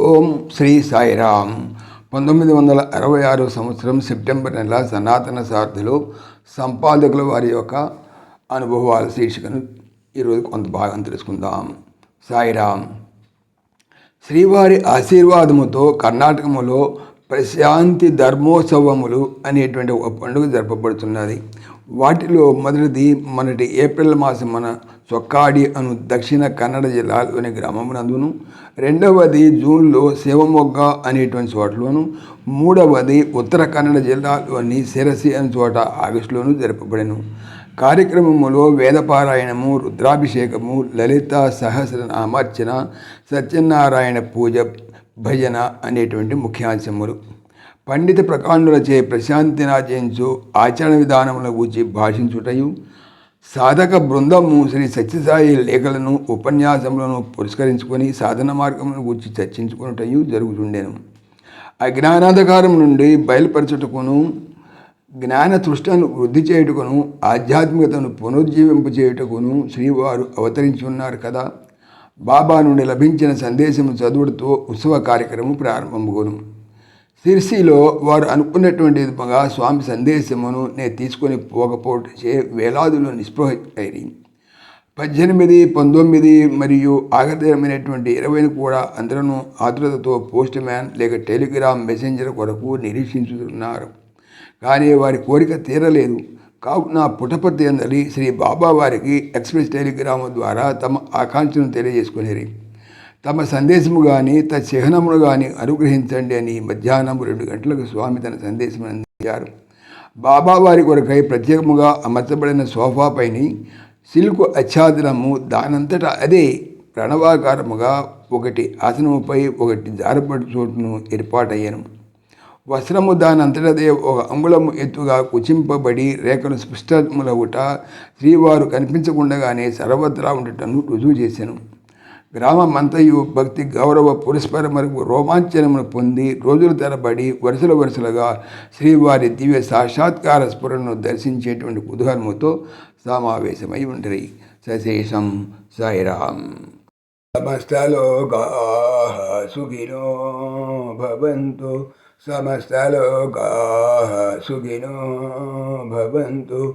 ఓం శ్రీ సాయిరామ్. పంతొమ్మిది వందల అరవై ఆరు సంవత్సరం సెప్టెంబర్ నెల సనాతన సార్థిలో సంపాదకుల వారి యొక్క అనుభవాల శీర్షికను ఈరోజు కొంత భాగం తెలుసుకుందాం. సాయిరామ్. శ్రీవారి ఆశీర్వాదముతో కర్ణాటకములో ప్రశాంతి ధర్మోత్సవములు అనేటువంటి ఒక పండుగ జరపబడుతున్నది. వాటిలో మొదటిది మొన్నటి ఏప్రిల్ మాసం మన చొక్కాడి అను దక్షిణ కన్నడ జిల్లాలోని గ్రామమునందును. రెండవది జూన్లో శివమొగ్గ అనేటువంటి చోటలోను. మూడవది ఉత్తర కన్నడ జిల్లాలోని శిరసి అనే చోట ఆగస్టులోను జరపబడెను. కార్యక్రమములో వేదపారాయణము రుద్రాభిషేకము లలిత సహస్రనామార్చన సత్యనారాయణ పూజ భజన అనేటువంటి ముఖ్యాంశములు. పండిత ప్రకాండులచే ప్రశాంతినాచయించు ఆచరణ విధానముల గూర్చి భాషించుటయు. సాధక బృందము శ్రీ సత్యసాయి లేఖలను ఉపన్యాసములను పురస్కరించుకొని సాధన మార్గములను గూర్చి చర్చించుకున్నటయు జరుగుతుండేను అజ్ఞానాధకారం నుండి బయలుపరచుటకును జ్ఞాన తృష్టను వృద్ధి చేయుటకును ఆధ్యాత్మికతను పునరుజ్జీవింపు చేయుటకును శ్రీవారు అవతరించి ఉన్నారు కదా. బాబా నుండి లభించిన సందేశము చదువుడుతో ఉత్సవ కార్యక్రమం ప్రారంభమగును సిరిసిలో వారు అనుకున్నటువంటి విధంగా స్వామి సందేశమును నేను తీసుకొని పోకపోవటచే వేలాదులు నిస్పృహ పద్దెనిమిది పంతొమ్మిది మరియు ఆగతమైనటువంటి ఇరవైని కూడా అందరూ ఆతృతతో పోస్ట్ మ్యాన్ లేక టెలిగ్రామ్ మెసెంజర్ కొరకు నిరీక్షించుతున్నారు. కానీ వారి కోరిక తీరలేదు. కావున పుటపర్తి అందరి శ్రీ బాబా వారికి ఎక్స్ప్రెస్ టెలిగ్రామ్ ద్వారా తమ ఆకాంక్షను తెలియజేసుకునేది తమ సందేశము కానీ తన చిహ్నమును కానీ అనుగ్రహించండి అని మధ్యాహ్నం రెండు గంటలకు స్వామి తన సందేశం అందించారు బాబావారి కొరకై ప్రత్యేకముగా అమర్చబడిన సోఫాపైని సిల్కు ఆచ్ఛాదనము దానంతటా అదే ప్రణవాకారముగా ఒకటి ఆసనముపై ఒకటి జారపడి చోటును ఏర్పాటయ్యాను. వస్త్రము దానంతటదే ఒక అంగుళము ఎత్తుగా కుచింపబడి రేఖలు స్పష్టములవుట శ్రీవారు కనిపించకుండగానే సర్వత్రా ఉండటను రుజువు చేశాను గ్రామమంతయు భక్తి గౌరవ పురస్పరమరకు రోమాంచనమును పొంది రోజుల తరబడి వరుసల వరుసలుగా శ్రీవారి దివ్య సాక్షాత్కార స్ఫురణను దర్శించేటువంటి కుతూహలముతో సమావేశమై ఉంటాయి సశేషం సాయిరామ్ సమస్తలోకా సుఖినో భవంతు. సమస్తలోకా సుఖినో భవంతు.